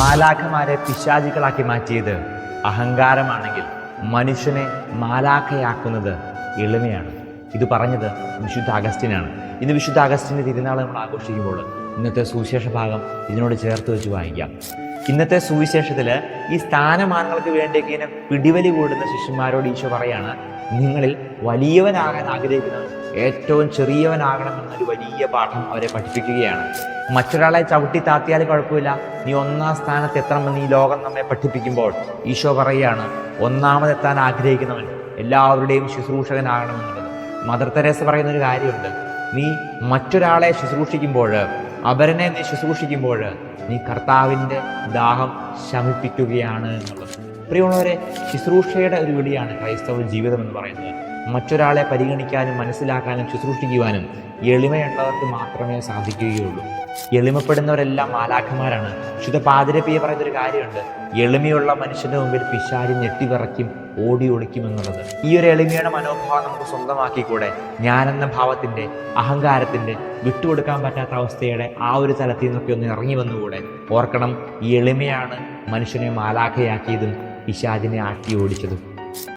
മാലാഖമാരെ പിശാചികളാക്കി മാറ്റിയത് അഹങ്കാരമാണെങ്കിൽ മനുഷ്യനെ മാലാഖയാക്കുന്നത് എളിമയാണ്. ഇത് പറഞ്ഞത് വിശുദ്ധ അഗസ്റ്റിനാണ്. ഇന്ന് വിശുദ്ധ അഗസ്റ്റിന്റെ തിരുനാൾ നമ്മൾ ആഘോഷിക്കുമ്പോൾ ഇന്നത്തെ സുവിശേഷ ഭാഗം ഇതിനോട് ചേർത്ത് വെച്ച് വായിക്കാം. ഇന്നത്തെ സുവിശേഷത്തിൽ ഈ സ്ഥാനമാനങ്ങൾക്ക് വേണ്ടിയൊക്കെ ഇങ്ങനെ പിടിവലി കൂടുന്ന ശിഷ്യന്മാരോട് ഈശോ പറയാണ് നിങ്ങളിൽ വലിയവനാകാൻ ആഗ്രഹിക്കുന്നവൻ ഏറ്റവും ചെറിയവനാകണമെന്നൊരു വലിയ പാഠം അവരെ പഠിപ്പിക്കുകയാണ്. മറ്റൊരാളെ ചവിട്ടി താത്തിയാൽ കുഴപ്പമില്ല. നീ ഒന്നാം സ്ഥാനത്ത് എത്തണമെന്ന് ഈ ലോകം നമ്മെ പഠിപ്പിക്കുമ്പോൾ ഈശോ പറയുകയാണ് ഒന്നാമതെത്താൻ ആഗ്രഹിക്കുന്നവൻ എല്ലാവരുടെയും ശുശ്രൂഷകനാകണമെന്നുള്ളത്. മദർ തെരേസ പറയുന്ന ഒരു കാര്യമുണ്ട്. നീ മറ്റൊരാളെ ശുശ്രൂഷിക്കുമ്പോൾ അവരനെ നീ ശുശ്രൂഷിക്കുമ്പോൾ നീ കർത്താവിന്റെ ദാഹം ശമിപ്പിക്കുകയാണ് എന്നുള്ളത്. പ്രിയമുള്ളവരെ ശുശ്രൂഷയുടെ ഒരു വിളിയാണ് ക്രൈസ്തവ ജീവിതം എന്ന് പറയുന്നത്. മറ്റൊരാളെ പരിഗണിക്കാനും മനസ്സിലാക്കാനും ശുശ്രൂഷിക്കുവാനും എളിമയുള്ളവർക്ക് മാത്രമേ സാധിക്കുകയുള്ളൂ. എളിമപ്പെടുന്നവരെല്ലാം മാലാഖമാരാണ്. ശുദ്ധ പാതിരപ്പിയെ പറയുന്നൊരു കാര്യമുണ്ട്. എളിമയുള്ള മനുഷ്യന്റെ മുമ്പിൽ പിശാരി ഞെട്ടിവിറയ്ക്കും ഓടി ഒളിക്കും എന്നുള്ളത്. ഈ ഒരു എളിമയുടെ മനോഭാവം നമുക്ക് സ്വന്തമാക്കിക്കൂടെ? ഞാനെന്ന ഭാവത്തിന്റെ അഹങ്കാരത്തിന്റെ വിട്ടുകൊടുക്കാൻ പറ്റാത്ത അവസ്ഥയുടെ ആ ഒരു തലത്തിൽ നിന്നൊക്കെ ഒന്ന് ഇറങ്ങി വന്നുകൂടെ? ഓർക്കണം ഈ എളിമയാണ് മനുഷ്യനെ മാലാഖയാക്കിയതും പിശാചിനെ ആട്ടി ഓടിച്ചതും